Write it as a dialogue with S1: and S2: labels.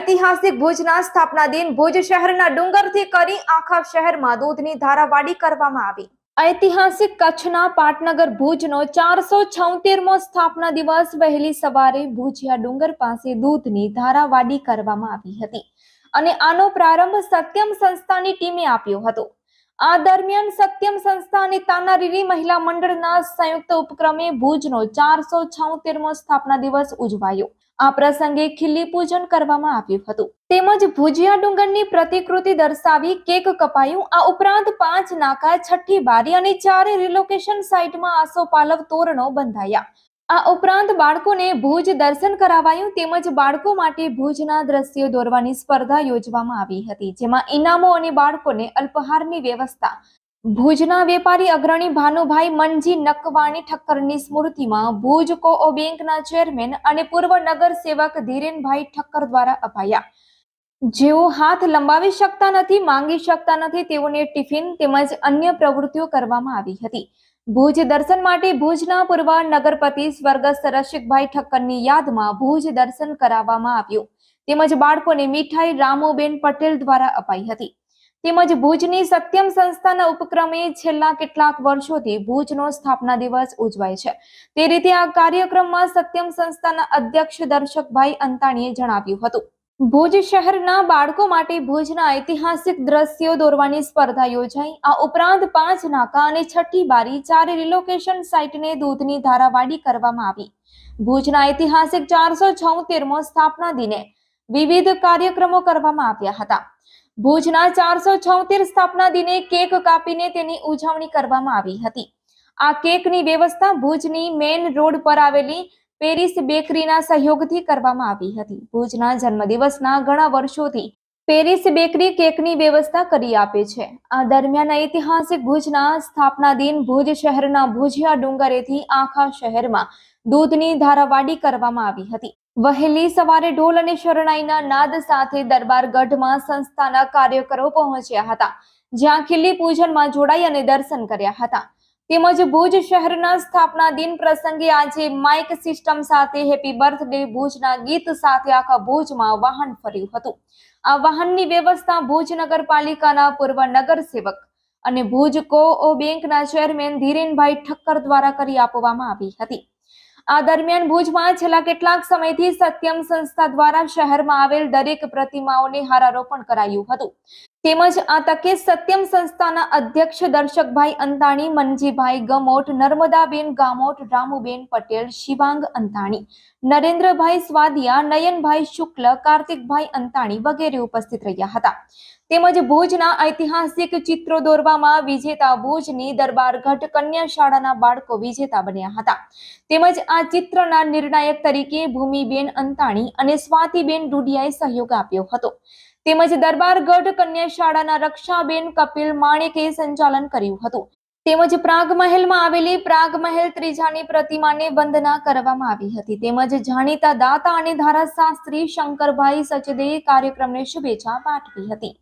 S1: ઐતિહાસિક ભુજના સ્થાપના દિન ભુજ શહેરના ડુંગરથી કરી આખા શહેરમાં દૂધની ધારાવાડી કરવામાં આવી. ઐતિહાસિક કચ્છના પાટનગર ભુજનો ચારસો છોતેરમો સ્થાપના દિવસ વહેલી સવારે ભુજિયા ડુંગર પાસે દૂધની ધારાવાડી કરવામાં આવી હતી અને આનો પ્રારંભ સત્યમ સંસ્થાની ટીમે આપ્યો હતો. આ દરમિયાન સત્યમ સંસ્થા અને તાનારીરી મહિલા મંડળના સંયુક્ત ઉપક્રમે ભુજનો ચારસો છોતેરમો સ્થાપના દિવસ ઉજવાયો. આ પ્રસંગે ખીલ્લી પૂજન કરવામાં આવ્યું હતું. તેમજ ભુજિયા ડુંગરની પ્રતિકૃતિ દર્શાવી કેક કપાયું. આ ઉપરાંત પાંચ નાકા, છઠ્ઠી બારી અને ચારે રિલોકેશન સાઇટમાં આસોપાલવ તોરણો બંધાયા. આ ઉપરાંત બાળકોને ભુજ દર્શન કરાવાયું તેમજ બાળકો માટે ભુજના દ્રશ્યો દોરવાની સ્પર્ધા યોજવામાં આવી હતી, જેમાં ઇનામો અને બાળકોને અલ્પહારની વ્યવસ્થા ભુજના વેપારી અગ્રણી ભાનુભાઈ મનજી નકવાણી ઠક્કરની સ્મૃતિમાં ભુજ કોઓ બેંકના ચેરમેન અને પૂર્વ નગર સેવક ધીરેનભાઈ ઠક્કર દ્વારા અપાયા. જેઓ હાથ લંબાવી શકતા નથી, માંગી શકતા નથી, તેઓને ટિફિન તેમજ અન્ય પ્રવૃત્તિઓ કરવામાં આવી હતી. ભુજ દર્શન માટે ભુજના પૂર્વ નગરપતિ સ્વર્ગસ્થ રસિકભાઈ ઠક્કરની યાદમાં ભુજ દર્શન કરાવવામાં આવ્યું. તેમજ બાળકોને મીઠાઈ રામુબેન પટેલ દ્વારા અપાઈ હતી. તેમજ ભુજની સત્યમ સંસ્થાના ઉપક્રમે છેલ્લા કેટલાક વર્ષોથી ભુજનો સ્થાપના દિવસ ઉજવાય છે. તે રીતે આ કાર્યક્રમમાં સત્યમ સંસ્થાના અધ્યક્ષ દર્શકભાઈ અંતાણીએ જણાવ્યું હતું. ભુજ શહેરના બાળકો માટે ભુજના ઐતિહાસિક દ્રશ્યો દોરવાની સ્પર્ધા યોજાઈ. આ ઉપરાંત પાંચ નાકા અને છઠ્ઠી બારી ચારે રિલોકેશન સાઇટને દૂધની ધારાવાડી કરવામાં આવી. ભુજના ઐતિહાસિક ચારસો છોતેરમો સ્થાપના દિને વિવિધ કાર્યક્રમો કરવામાં આવ્યા હતા. ભુજના ચારસો છોતેર સ્થાપના દિને કેક કાપીને તેની ઉજવણી કરવામાં આવી હતી. આ કેકની વ્યવસ્થા ભુજની મેઇન રોડ પર આવેલી પેરિસ બેકરીના સહયોગથી કરવામાં આવી હતી. ભુજના જન્મદિવસના ઘણા વર્ષોથી પેરિસ બેકરી કેકની વ્યવસ્થા કરી આપે છે. આ દરમિયાન ઐતિહાસિક ભુજના સ્થાપના દિન ભુજ શહેરના ભુજિયા ડુંગરેથી આખા શહેરમાં દૂધની ધારાવાડી કરવામાં આવી હતી. વહેલી સવારે ઢોલ અને શરણાઈના નાદ સાથે દરબાર ગઢમાં સંસ્થાના કાર્યકરો પહોંચ્યા હતા. જ્યાં ખીલ્લી પૂજનમાં જોડાઈ અને દર્શન કર્યા હતા. તેમજ ભુજ શહેરના સ્થાપના દિન પ્રસંગે આજે માઇક સિસ્ટમ સાથે હેપી બર્થડે ભુજના ગીત સાથે આખા ભુજમાં વાહન ફર્યું હતું. આ વાહનની વ્યવસ્થા ભુજ નગરપાલિકાના પૂર્વ નગર સેવક અને ભુજ કો બેંકના ચેરમેન ધીરેનભાઈ ઠક્કર દ્વારા કરી આપવામાં આવી હતી. આ દરમિયાન ભુજમાં છેલ્લા કેટલાક સમયથી સત્યમ સંસ્થા દ્વારા શહેરમાં આવેલ દરેક પ્રતિમાઓને હારારોપણ કરાયું હતું. તેમજ આ તકે સત્યમ સંસ્થાના અધ્યક્ષ દર્શકભાઈ અંતાણી, મનજીભાઈ ગમોટ, નર્મદાબેન ગામોટ, રામુબેન પટેલ, શિવાંગ અંતાણી, નરેન્દ્રભાઈ સ્વાદિયા, નયનભાઈ શુક્લ, કાર્તિકભાઈ અંતાણી વગેરે ઉપસ્થિત રહ્યા હતા. તેમજ ભુજના ઐતિહાસિક ચિત્રો દોરવામાં વિજેતા ભુજની દરબારગઢ કન્યા શાળાના બાળકો વિજેતા બન્યા હતા. તેમજ આ ચિત્રના નિર્ણાયક તરીકે ભૂમિબેન અંતાણી અને સ્વાતિબેન ડુડિયાએ સહયોગ આપ્યો હતો. તેમજ દરબારગઢ કન્યા શાળાના રક્ષાબેન કપિલ માણેકે સંચાલન કર્યું હતું. તેમજ પ્રાગ મહેલમાં આવેલી પ્રાગ મહેલ ત્રીજાની પ્રતિમાને વંદના કરવામાં આવી હતી. તેમજ જાણીતા દાતા અને ધારાશાસ્ત્રી શંકરભાઈ સચદે કાર્યક્રમને શુભેચ્છા પાઠવી હતી.